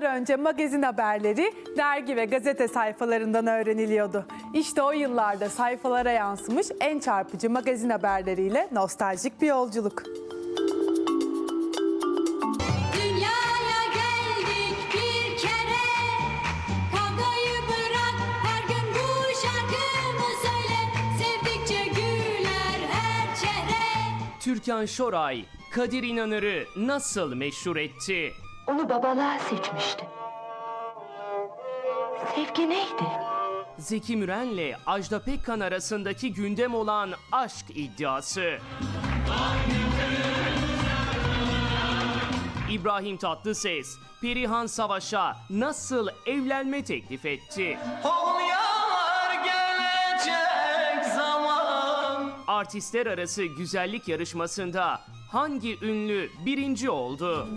Yıllar önce magazin haberleri dergi ve gazete sayfalarından öğreniliyordu. İşte o yıllarda sayfalara yansımış en çarpıcı magazin haberleriyle nostaljik bir yolculuk. Dünyaya geldik bir kere Kavgayı bırak her gün bu şarkımı söyle Sevdikçe güler her çehre Türkan Şoray, Kadir İnanır'ı nasıl meşhur etti? Onu babalığa seçmişti. Sevgi neydi? Zeki Müren'le Ajda Pekkan arasındaki gündem olan aşk iddiası. İbrahim Tatlıses, Perihan Savaş'a nasıl evlenme teklif etti? Artistler arası güzellik yarışmasında hangi ünlü birinci oldu?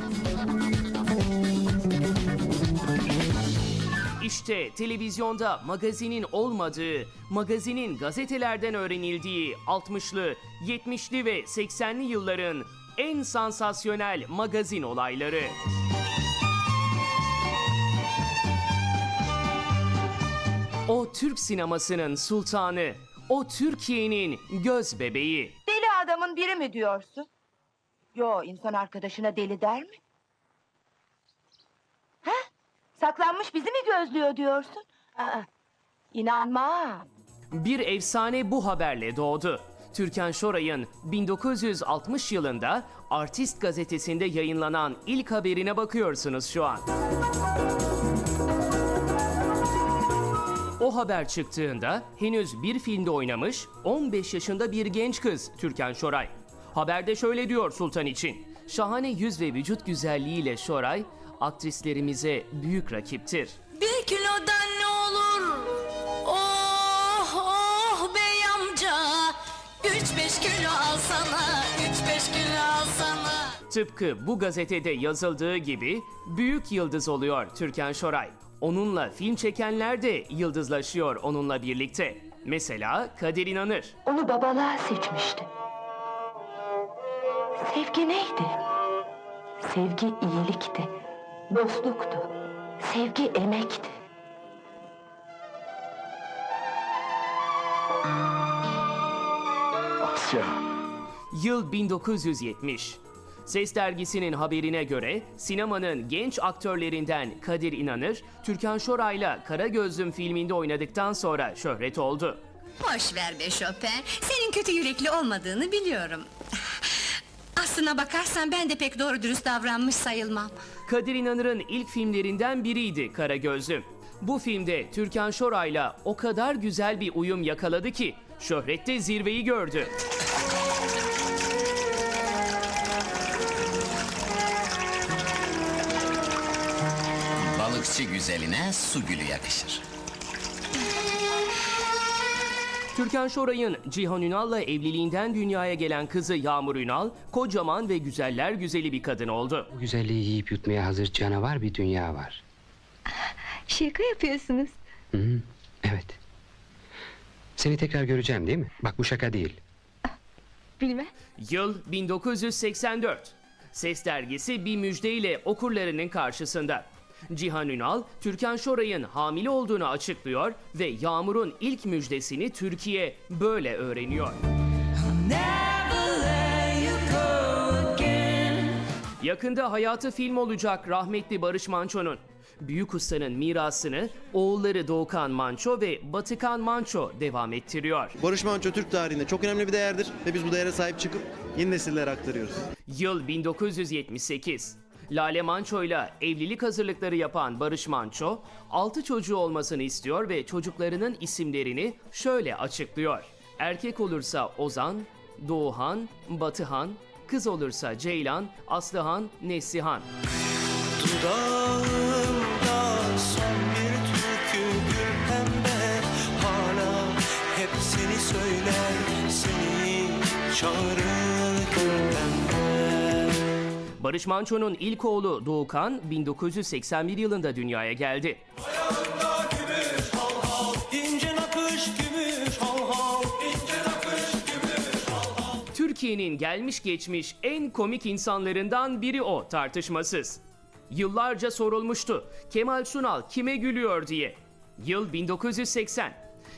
İşte televizyonda magazinin olmadığı, magazinin gazetelerden öğrenildiği 60'lı, 70'li ve 80'li yılların en sansasyonel magazin olayları. O Türk sinemasının sultanı, o Türkiye'nin göz bebeği. Deli adamın biri mi diyorsun? Yo insan arkadaşına deli der mi? Ha? Saklanmış bizi mi gözlüyor diyorsun? Aa, inanmam. Bir efsane bu haberle doğdu. Türkan Şoray'ın 1960 yılında Artist gazetesinde yayınlanan ilk haberine bakıyorsunuz şu an. O haber çıktığında henüz bir filmde oynamış 15 yaşında bir genç kız Türkan Şoray. Haberde şöyle diyor Sultan için. Şahane yüz ve vücut güzelliğiyle Şoray aktrislerimize büyük rakiptir. Bir kilodan ne olur Oh oh bey amca Üç beş kilo alsana Üç beş kilo alsana Tıpkı bu gazetede yazıldığı gibi büyük yıldız oluyor Türkan Şoray. Onunla film çekenler de yıldızlaşıyor onunla birlikte. Mesela Kadir İnanır. Onu babalığa seçmişti. Sevgi neydi? Sevgi iyilikti. Dostluktu. Sevgi emekti. Asya Yıl 1970. Ses dergisinin haberine göre sinemanın genç aktörlerinden Kadir İnanır, Türkan Şoray'la Kara Gözlüm filminde oynadıktan sonra şöhret oldu. Boş ver be Chopin. Senin kötü yürekli olmadığını biliyorum. Aslına bakarsan ben de pek doğru dürüst davranmış sayılmam. Kadir İnanır'ın ilk filmlerinden biriydi Kara Gözlüm. Bu filmde Türkan Şoray'la o kadar güzel bir uyum yakaladı ki şöhrette zirveyi gördü. Balıkçı güzeline su gülü yakışır. Türkan Şoray'ın Cihan Ünal'la evliliğinden dünyaya gelen kızı Yağmur Ünal, kocaman ve güzeller güzeli bir kadın oldu. Bu güzelliği yiyip yutmaya hazır canavar bir dünya var. Şaka yapıyorsunuz. Hı hı, evet. Seni tekrar göreceğim değil mi? Bak bu şaka değil. Bilmem. Yıl 1984. Ses dergisi bir müjdeyle okurlarının karşısında. Cihan Ünal, Türkan Şoray'ın hamile olduğunu açıklıyor ve Yağmur'un ilk müjdesini Türkiye böyle öğreniyor. Yakında hayatı film olacak rahmetli Barış Manço'nun. Büyük ustanın mirasını oğulları Doğukan Manço ve Batıkan Manço devam ettiriyor. Barış Manço Türk tarihinde çok önemli bir değerdir ve biz bu değere sahip çıkıp yeni nesillere aktarıyoruz. Yıl 1978. Lale Manço'yla evlilik hazırlıkları yapan Barış Manço, 6 çocuğu olmasını istiyor ve çocuklarının isimlerini şöyle açıklıyor. Erkek olursa Ozan, Doğuhan, Batıhan, kız olursa Ceylan, Aslıhan, Neslihan. Dudağımda son bir türkü gül pembe Hala hep söyler Seni çağırır Barış Manço'nun ilk oğlu Doğukan 1981 yılında dünyaya geldi. İnce nakış gümüş hal hal İnce nakış gümüş Türkiye'nin gelmiş geçmiş en komik insanlarından biri o tartışmasız. Yıllarca sorulmuştu. Kemal Sunal kime gülüyor diye. Yıl 1980.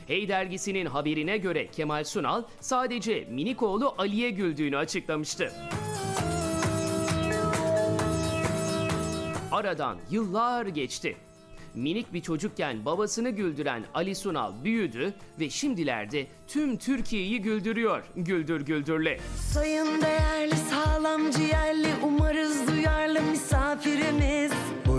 Hey dergisinin haberine göre Kemal Sunal sadece minik oğlu Ali'ye güldüğünü açıklamıştı. Aradan yıllar geçti. Minik bir çocukken babasını güldüren Ali Sunal büyüdü ve şimdilerde tüm Türkiye'yi güldürüyor Güldür Güldür'le. Sayın değerli sağlam ciğerli umarız duyarlı misafirimiz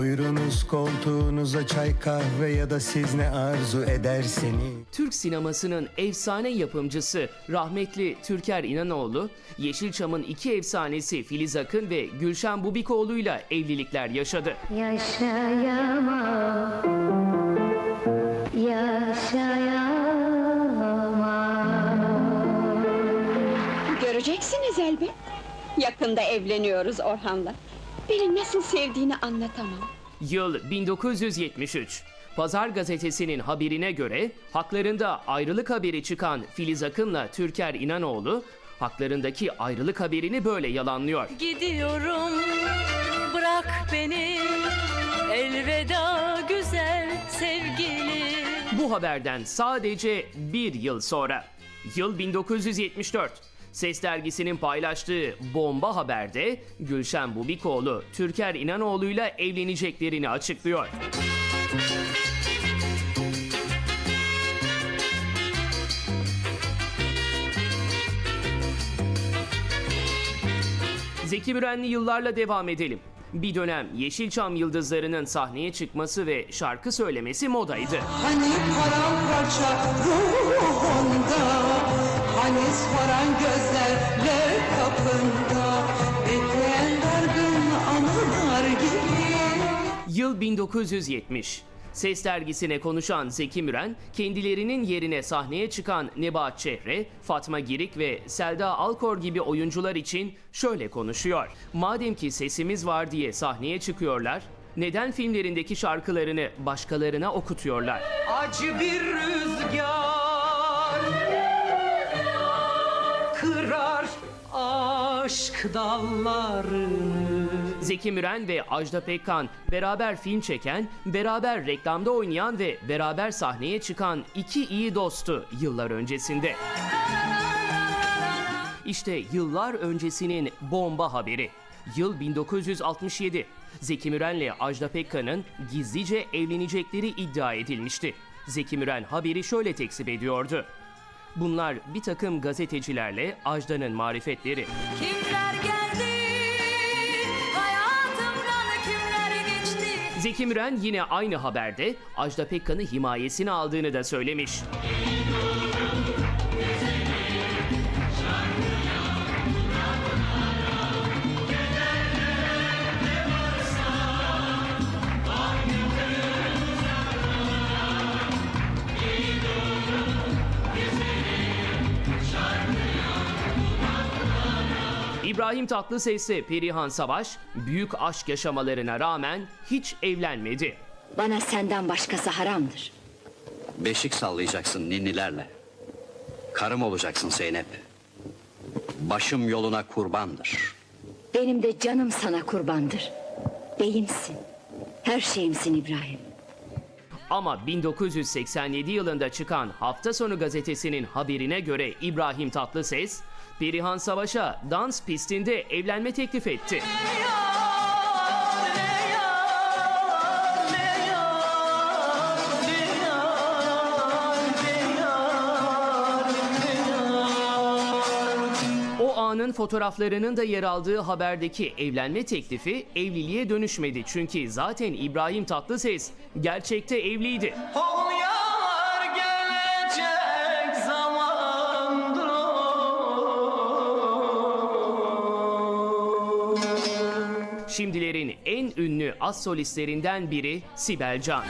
Buyurunuz koltuğunuza çay kahve ya da siz ne arzu ederseniz. Türk sinemasının efsane yapımcısı rahmetli Türker İnanoğlu, Yeşilçam'ın iki efsanesi Filiz Akın ve Gülşen Bubikoğlu'yla evlilikler yaşadı. Yaşayamam Yaşayamam Göreceksiniz elbet. Yakında evleniyoruz Orhan'la. Beni nasıl sevdiğini anlatamam. Yıl 1973. Pazar gazetesinin haberine göre haklarında ayrılık haberi çıkan Filiz Akın'la Türker İnanoğlu, haklarındaki ayrılık haberini böyle yalanlıyor. Gidiyorum bırak beni elveda güzel sevgili Bu haberden sadece bir yıl sonra, yıl 1974. Ses dergisinin paylaştığı bomba haberde Gülşen Bubikoğlu, Türker İnanoğlu'yla evleneceklerini açıklıyor. Zeki Mürenli yıllarla devam edelim. Bir dönem Yeşilçam yıldızlarının sahneye çıkması ve şarkı söylemesi modaydı. Hani paramparça ruhunda, hani soran gözlerle kapında, bekleyen dargın anılar gibi. Yıl 1970. Ses dergisine konuşan Zeki Müren, kendilerinin yerine sahneye çıkan Nebahat Çehre, Fatma Girik ve Selda Alkor gibi oyuncular için şöyle konuşuyor. Madem ki sesimiz var diye sahneye çıkıyorlar, neden filmlerindeki şarkılarını başkalarına okutuyorlar? Acı bir rüzgar aşk dallarını. Zeki Müren ve Ajda Pekkan beraber film çeken, beraber reklamda oynayan ve beraber sahneye çıkan iki iyi dostu yıllar öncesinde. İşte yıllar öncesinin bomba haberi. Yıl 1967. Zeki Müren'le Ajda Pekkan'ın gizlice evlenecekleri iddia edilmişti. Zeki Müren haberi şöyle tekzip ediyordu. Bunlar bir takım gazetecilerle Ajda'nın marifetleri. Kimler geldi hayatımdan kimler geçti Zeki Müren yine aynı haberde Ajda Pekkan'ı himayesine aldığını da söylemiş. İbrahim Tatlıses ile Perihan Savaş büyük aşk yaşamalarına rağmen hiç evlenmedi. Bana senden başkası haramdır. Beşik sallayacaksın ninnilerle. Karım olacaksın Zeynep. Başım yoluna kurbandır. Benim de canım sana kurbandır. Beyimsin. Her şeyimsin İbrahim. Ama 1987 yılında çıkan Hafta Sonu gazetesinin haberine göre İbrahim Tatlıses, Perihan Savaş'a dans pistinde evlenme teklif etti. O anın fotoğraflarının da yer aldığı haberdeki evlenme teklifi evliliğe dönüşmedi. Çünkü zaten İbrahim Tatlıses gerçekte evliydi. Ol Şimdilerin en ünlü az solistlerinden biri Sibel Can.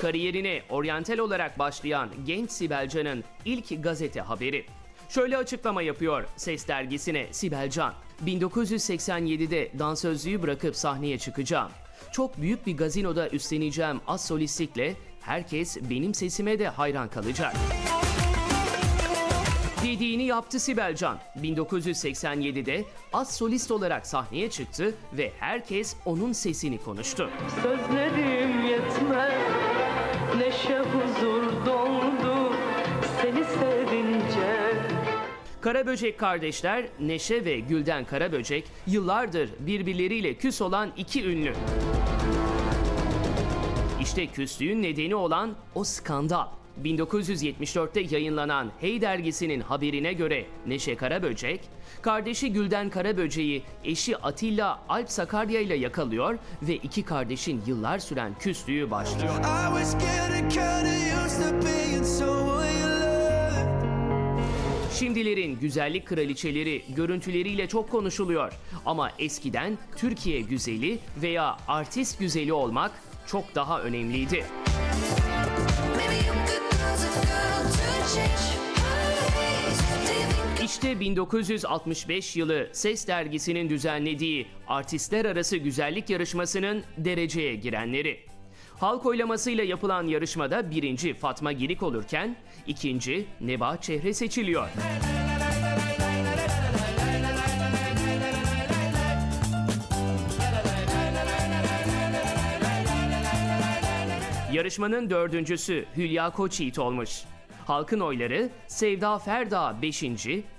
Kariyerine oryantal olarak başlayan genç Sibel Can'ın ilk gazete haberi. Şöyle açıklama yapıyor Ses dergisine Sibel Can. 1987'de dansözlüğü bırakıp sahneye çıkacağım. Çok büyük bir gazinoda üstleneceğim az solistlikle herkes benim sesime de hayran kalacak. Dediğini yaptı Sibel Can. 1987'de az solist olarak sahneye çıktı ve herkes onun sesini konuştu. Sözlerim yetmez Neşe huzur doldu Seni sevince Karaböcek kardeşler Neşe ve Gülden Karaböcek yıllardır birbirleriyle küs olan iki ünlü. İşte küslüğün nedeni olan o skandal. 1974'te yayınlanan Hey dergisinin haberine göre Neşe Karaböcek, kardeşi Gülden Karaböcek'i eşi Atilla Alp Sakarya ile yakalıyor ve iki kardeşin yıllar süren küslüğü başlıyor. Şimdilerin güzellik kraliçeleri görüntüleriyle çok konuşuluyor. Ama eskiden Türkiye güzeli veya artist güzeli olmak çok daha önemliydi. İşte 1965 yılı Ses dergisinin düzenlediği artistler arası güzellik yarışmasının dereceye girenleri. Halk oylamasıyla yapılan yarışmada birinci Fatma Girik olurken ikinci Nebahat Çehre seçiliyor. Yarışmanın dördüncüsü Hülya Koçyiğit olmuş. Halkın oyları Sevda Ferda 5.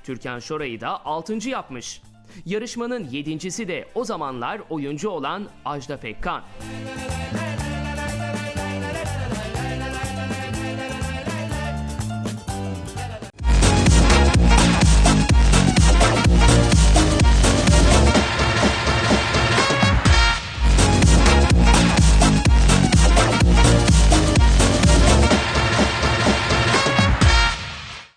Türkan Şoray'ı da 6. yapmış. Yarışmanın yedincisi de o zamanlar oyuncu olan Ajda Pekkan.